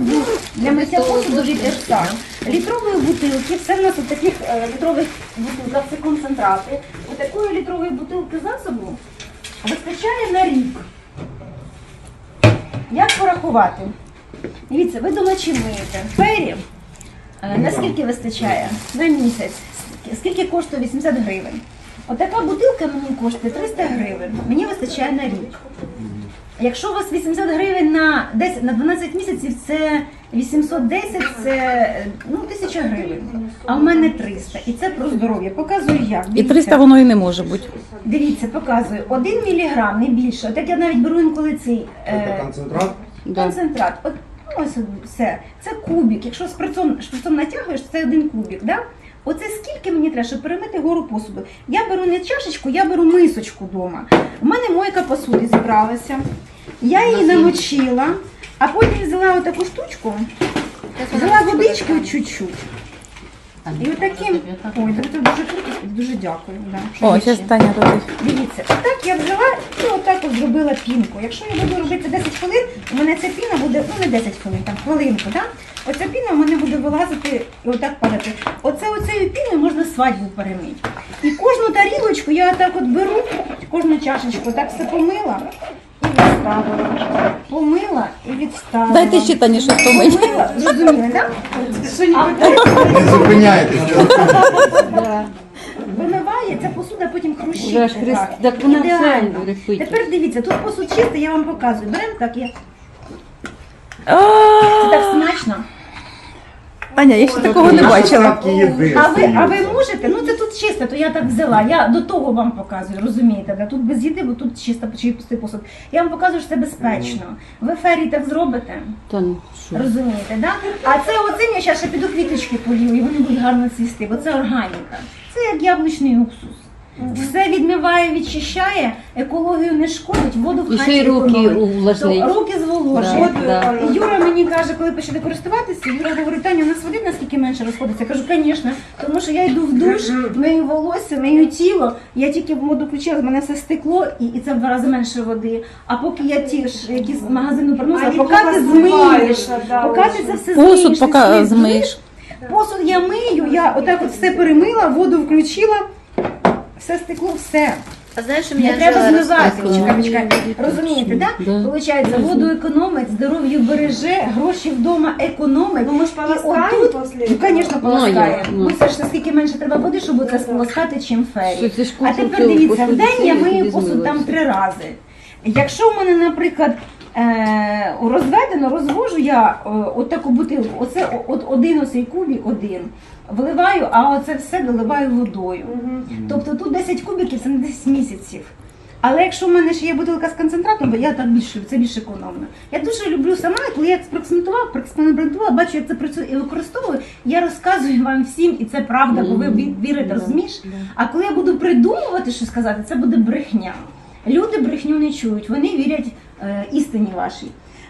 посуду, для миття посуду від Ерса. Літрової бутилки, все в нас у таких е, літрових бутилках, це концентрати. У такої літрової бутилки засобу вистачає на рік. Як порахувати? Дивіться, ви дома чим миєте? Фері. Е, Наскільки вистачає? На місяць. Скільки коштує 80 гривень? Отака бутилка мені коштує 300 гривень. Мені вистачає на рік. Якщо у вас 80 гривень на 10, на 12 місяців, це 810, це ну, 1000 гривень. А в мене 300. І це про здоров'я. Показую як. І Дивіться. 300 воно і не може бути. Дивіться, показую. Один міліграм, не більше. Отак я навіть беру інколи цей Це е, концентрат? концентрат. От, ну, ось все. Це кубик. Якщо шприцом, шприцом натягуєш, це один кубик. Да? Оце скільки мені треба, щоб перемити гору посуду. Я беру не чашечку, я беру мисочку вдома. У мене мойка посуди зібралася. Я її намочила, а потім взяла отаку штучку, взяла водички чуть-чуть. І отаким. Ой, це дуже круто, дуже дякую. Да, що О, ще. Таня робить. Дивіться, так я взяла і отак от зробила пінку. Якщо я буду робити 10 хвилин, у мене ця піна буде, ну не 10 хвилин, там хвилинку, да? Оця піна у мене буде вилазити і отак падати. Оце оцею піною можна свадьбу перемити. І кожну тарілочку я отак от беру, кожну чашечку, так все помила і відставила. Помила і відставила. Дайте ще Тані щось помить. Помила, зрозуміли, так? Не зупиняйтесь. Вимиває, ця посуда потім хрущить. Ж хрест- так. так вона Ідеально. все буде пити. Тепер дивіться, тут посуд чистий, я вам показую. Беремо так, я. Це так смачно. Таня, я ще такого не бачила. А ви, а ви можете? Ну це тут чисто, то я так взяла. Я до того вам показую, розумієте? Да? Тут без їди, бо тут чисто чистий посуд. Я вам показую, що це безпечно. Ви фері так зробите, Та ну що? розумієте, да? А це оцим я ще піду квіточки полію, і вони будуть гарно цвісти, бо це органіка. Це як яблучний уксус. Все відмиває, відчищає, екологію не шкодить, воду в І хаті ще й руки економить. увлажнить. То Руки зволожують. Да, да. Юра мені каже, коли почали користуватися, Юра говорить, Таня, у нас води наскільки менше розходиться. Я кажу, звісно, тому що я йду в душ, мию волосся, мию тіло, я тільки воду включила, в мене все стекло, і, і це в два рази менше води. А поки я ті ж якісь з магазину приносила, Они поки ти змиєш, смываются, да, поки ти це все Посуд змиєш, поки це все змиєш. Посуд я мию, я отак от все перемила, воду включила, все стекло, все. А знаєш, що Не мені треба Анжела змивати. розказувала? Чекай, чекай. Розумієте, так? Да. Получається, воду економить, здоров'ю береже, гроші вдома економить. Ну мы ж І полоскаем отут, после ну, звісно, Ну, полоскає. Ну, ну. це ж наскільки менше треба води, щоб це сполоскати, чим фері. Що це ж А кусок тепер цього дивіться, в посуду день я цілий мию посуд там три рази. Якщо в мене, наприклад, е, розведено, розвожу я е, отаку бутилку, оце от один оцей кубик, один, вливаю, а оце все доливаю водою. Тобто тут 10 кубиків це на 10 місяців. Але якщо в мене ще є бутилка з концентратом, бо я так більше люблю, це більш економно. Я дуже люблю сама, коли я експериментувала, експериментувала, бачу, як це працює і використовую, я розказую вам всім, і це правда, бо ви вірите, розумієш? А коли я буду придумувати, що сказати, це буде брехня. Люди брехню не чують, вони вірять істині вашій.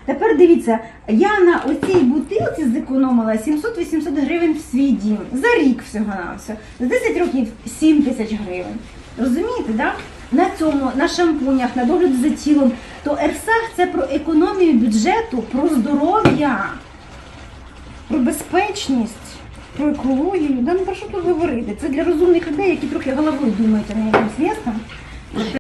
Тепер дивіться, я на оцій бутилці зекономила 700-800 гривень в свій дім. За рік всього на все. За 10 років 7 тисяч гривень. Розумієте, да? На цьому, на шампунях, на догляд за тілом. То Ерсах це про економію бюджету, про здоров'я, про безпечність, про екологію. Да, ну про що тут говорити? Це для розумних людей, які трохи головою думають, а не якимсь містом.